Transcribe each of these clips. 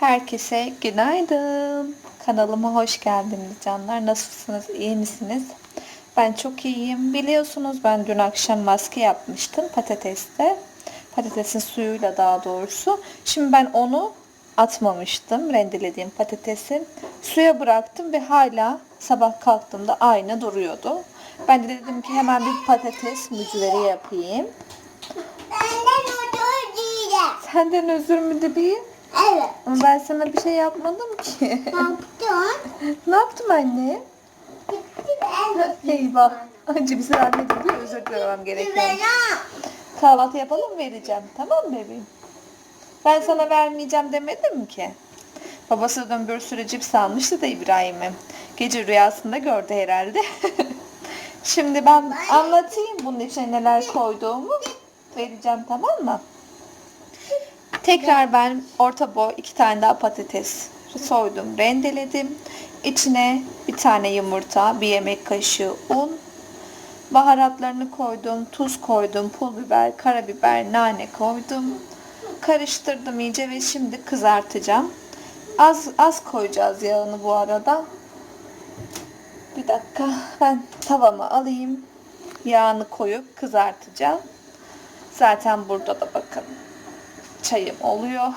Herkese günaydın. Kanalıma hoş geldiniz canlar. Nasılsınız? İyi misiniz? Ben çok iyiyim. Biliyorsunuz ben dün akşam maske yapmıştım patateste. Patatesin suyuyla daha doğrusu. Şimdi ben onu atmamıştım. Rendelediğim patatesi. Suya bıraktım ve hala sabah kalktığımda aynı duruyordu. Ben de dedim ki hemen bir patates mücveri yapayım. Benden diyeceğim. Senden özür mü dileyim? Evet. Ama ben sana bir şey yapmadım ki. Yaptın. ne yaptım anne? Eyvah. Önce bir zahmet ediyor özür dilemem gerekiyor. Kahvaltı yapalım vereceğim. Tamam mı bebeğim? Ben sana vermeyeceğim demedim ki. Babası dün bir sürü cips almıştı da İbrahim'e. Gece rüyasında gördü herhalde. Şimdi ben anlatayım bunun içine neler koyduğumu. Vereceğim tamam mı? Tekrar ben orta boy iki tane daha patates soydum, rendeledim. İçine bir tane yumurta, bir yemek kaşığı un, baharatlarını koydum, tuz koydum, pul biber, karabiber, nane koydum. Karıştırdım iyice ve şimdi kızartacağım. Az az koyacağız yağını bu arada. Bir dakika ben tavama alayım. Yağını koyup kızartacağım. Zaten burada da bakın çayım oluyor.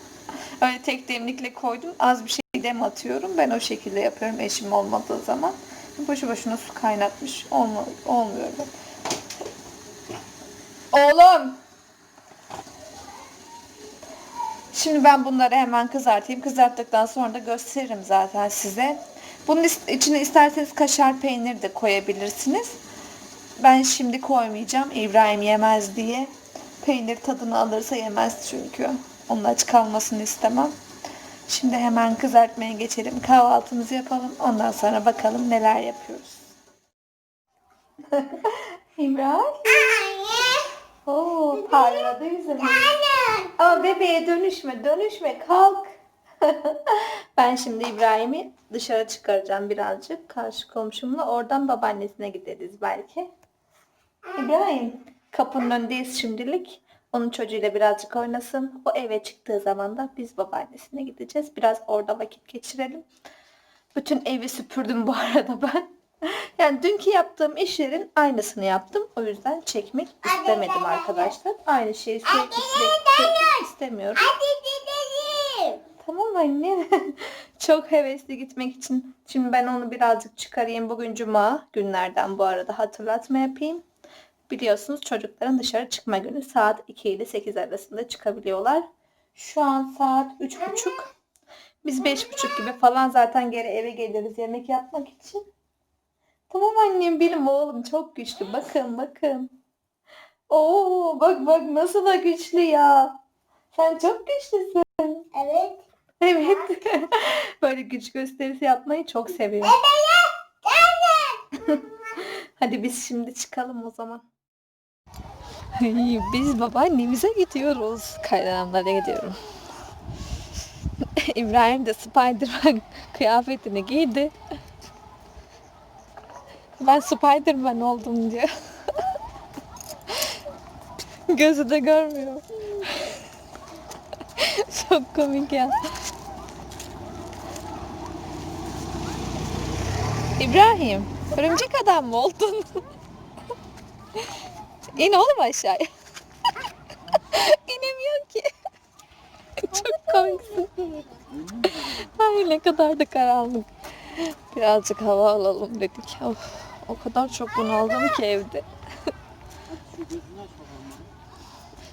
Öyle tek demlikle koydum. Az bir şey dem atıyorum. Ben o şekilde yapıyorum eşim olmadığı zaman. Boşu boşuna su kaynatmış. Olmuyor, olmuyor. Oğlum! Şimdi ben bunları hemen kızartayım. Kızarttıktan sonra da gösteririm zaten size. Bunun içine isterseniz kaşar peynir de koyabilirsiniz. Ben şimdi koymayacağım. İbrahim yemez diye. Peynir tadını alırsa yemez çünkü. Onun aç kalmasını istemem. Şimdi hemen kızartmaya geçelim. Kahvaltımızı yapalım. Ondan sonra bakalım neler yapıyoruz. İbrahim. Oo, parladı yüzüm. Ama bebeğe dönüşme, dönüşme, kalk. ben şimdi İbrahim'i dışarı çıkaracağım birazcık karşı komşumla. Oradan babaannesine gideriz belki. İbrahim, kapının önündeyiz şimdilik. Onun çocuğuyla birazcık oynasın. O eve çıktığı zaman da biz babaannesine gideceğiz. Biraz orada vakit geçirelim. Bütün evi süpürdüm bu arada ben. Yani dünkü yaptığım işlerin aynısını yaptım. O yüzden çekmek istemedim arkadaşlar. Aynı şeyi sürekli sürekli istemiyorum. Tamam anne. Çok hevesli gitmek için. Şimdi ben onu birazcık çıkarayım. Bugün cuma günlerden bu arada hatırlatma yapayım. Biliyorsunuz çocukların dışarı çıkma günü saat 2 ile 8 arasında çıkabiliyorlar. Şu an saat 3.30. Biz 5.30 gibi falan zaten geri eve geliriz yemek yapmak için. Tamam annem benim oğlum çok güçlü. Bakın bakın. Oo bak bak nasıl da güçlü ya. Sen çok güçlüsün. Evet. Evet. Böyle güç gösterisi yapmayı çok seviyorum. Hadi biz şimdi çıkalım o zaman. Biz babaannemize gidiyoruz. Kaynanamlara gidiyorum. İbrahim de Spiderman kıyafetini giydi. Ben Spiderman oldum diyor. Gözü de görmüyor. Çok komik ya. İbrahim, örümcek adam mı oldun? İn oğlum aşağıya. İnemiyor ki. Çok komiksin. Ay ne kadar da karanlık. Birazcık hava alalım dedik. Of, o kadar çok bunaldım ki evde.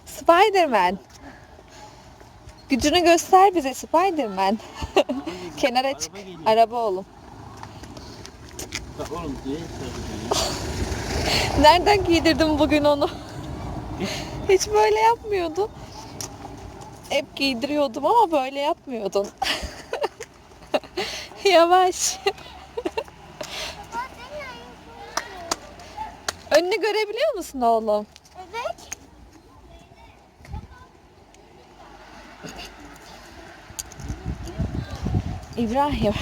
Spiderman. Gücünü göster bize Spiderman. Kenara çık. Araba oğlum. Oğlum Nereden giydirdim bugün onu? Hiç böyle yapmıyordu. Hep giydiriyordum ama böyle yapmıyordun. Yavaş. Önünü görebiliyor musun oğlum? Evet. İbrahim.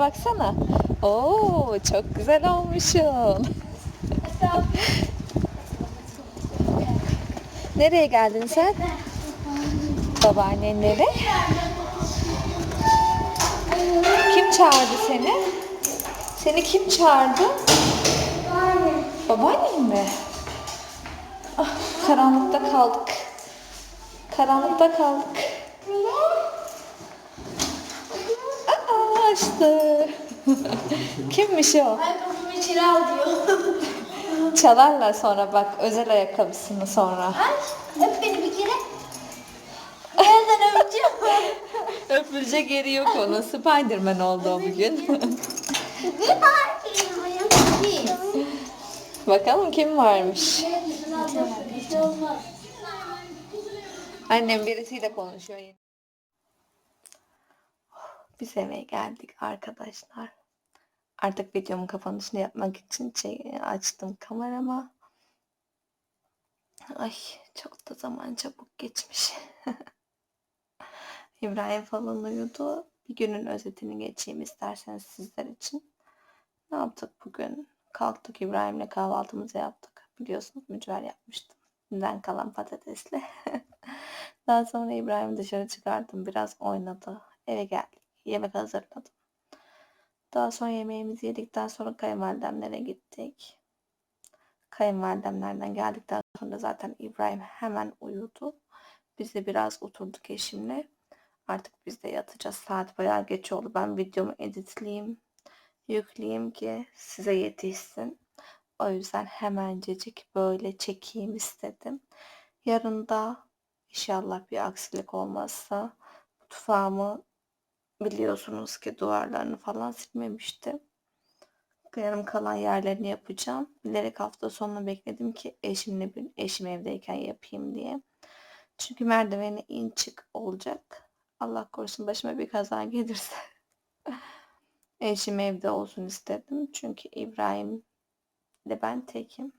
Baksana. Oo çok güzel olmuşsun. Nereye geldin sen? Babaannenlere. Kim çağırdı seni? Seni kim çağırdı? Babaannen mi? Ah, karanlıkta kaldık. Karanlıkta kaldık. Aa, açtı. Kimmiş o? Ayakkabımı içeri al diyor. Çalarlar sonra bak özel ayakkabısını sonra. Ay, öp beni bir kere. Nereden öpeceğim? Öpülecek yeri yok onun. Spiderman oldu o bugün. Bakalım kim varmış. Şey. Annem birisiyle konuşuyor yine. Biz eve geldik arkadaşlar. Artık videomun kapanışını yapmak için şey, açtım kameramı. Ay çok da zaman çabuk geçmiş. İbrahim falan uyudu. Bir günün özetini geçeyim isterseniz sizler için. Ne yaptık bugün? Kalktık İbrahim'le kahvaltımızı yaptık. Biliyorsunuz mücver yapmıştım. Dünden kalan patatesle. Daha sonra İbrahim'i dışarı çıkardım. Biraz oynadı. Eve geldik. Yemek hazırladım. Daha sonra yemeğimizi yedikten sonra kayınvalidemlere gittik. Kayınvalidemlerden geldikten sonra zaten İbrahim hemen uyudu. Biz de biraz oturduk eşimle. Artık biz de yatacağız. Saat bayağı geç oldu. Ben videomu editleyeyim, yükleyeyim ki size yetişsin. O yüzden hemencecik böyle çekeyim istedim. Yarın da inşallah bir aksilik olmazsa mutfağımı biliyorsunuz ki duvarlarını falan silmemiştim. Yarım kalan yerlerini yapacağım. Bilerek hafta sonunu bekledim ki eşimle bir eşim evdeyken yapayım diye. Çünkü merdiveni in çık olacak. Allah korusun başıma bir kaza gelirse. eşim evde olsun istedim. Çünkü İbrahim de ben tekim.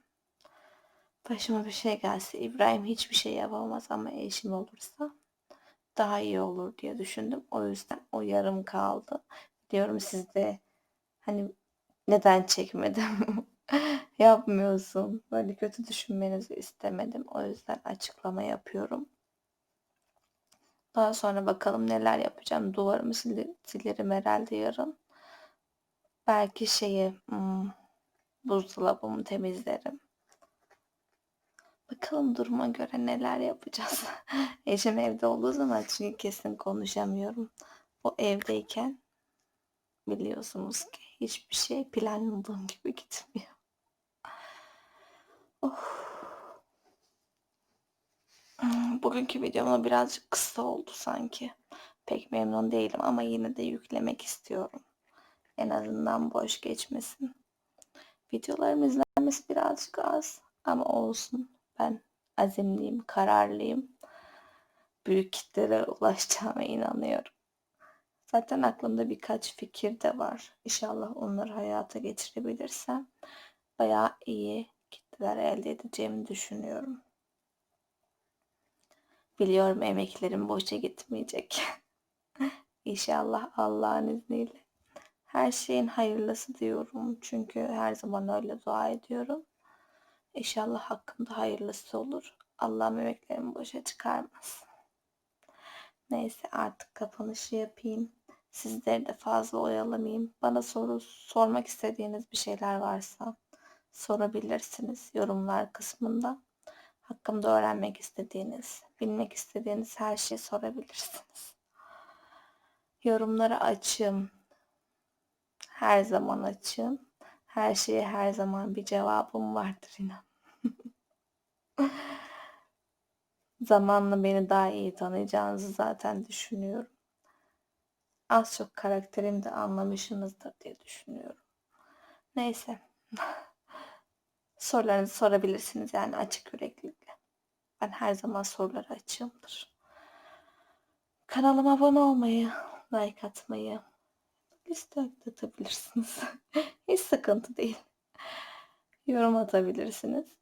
Başıma bir şey gelse İbrahim hiçbir şey yapamaz ama eşim olursa daha iyi olur diye düşündüm. O yüzden o yarım kaldı. Diyorum siz de hani neden çekmedim? Yapmıyorsun. Böyle kötü düşünmenizi istemedim. O yüzden açıklama yapıyorum. Daha sonra bakalım neler yapacağım. Duvarımı sil- silerim herhalde yarın. Belki şeyi hmm, buzdolabımı temizlerim. Bakalım duruma göre neler yapacağız. Eşim evde olduğu zaman çünkü kesin konuşamıyorum. O evdeyken biliyorsunuz ki hiçbir şey planladığım gibi gitmiyor. Hmm, Bugünkü videom birazcık kısa oldu sanki. Pek memnun değilim ama yine de yüklemek istiyorum. En azından boş geçmesin. Videolarım izlenmesi birazcık az ama olsun. Ben azimliyim, kararlıyım. Büyük kitlelere ulaşacağıma inanıyorum. Zaten aklımda birkaç fikir de var. İnşallah onları hayata geçirebilirsem bayağı iyi kitleler elde edeceğimi düşünüyorum. Biliyorum emeklerim boşa gitmeyecek. İnşallah Allah'ın izniyle. Her şeyin hayırlısı diyorum. Çünkü her zaman öyle dua ediyorum. İnşallah hakkımda hayırlısı olur. Allah'ım emeklerimi boşa çıkarmaz. Neyse artık kapanışı yapayım. Sizleri de fazla oyalamayayım. Bana soru sormak istediğiniz bir şeyler varsa sorabilirsiniz yorumlar kısmında. Hakkımda öğrenmek istediğiniz, bilmek istediğiniz her şeyi sorabilirsiniz. Yorumlara açığım. Her zaman açığım. Her şeye her zaman bir cevabım vardır inan. Zamanla beni daha iyi tanıyacağınızı zaten düşünüyorum. Az çok karakterimi de anlamışsınızdır diye düşünüyorum. Neyse. Sorularınızı sorabilirsiniz yani açık yüreklilikle. Ben her zaman sorulara açığımdır. Kanalıma abone olmayı, like atmayı, liste atabilirsiniz. Hiç sıkıntı değil. Yorum atabilirsiniz.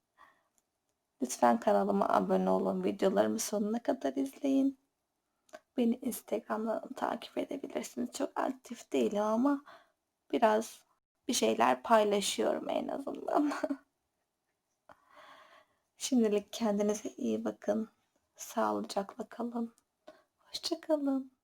Lütfen kanalıma abone olun. Videolarımı sonuna kadar izleyin. Beni Instagram'dan takip edebilirsiniz. Çok aktif değilim ama biraz bir şeyler paylaşıyorum en azından. Şimdilik kendinize iyi bakın. Sağlıcakla kalın. Hoşçakalın.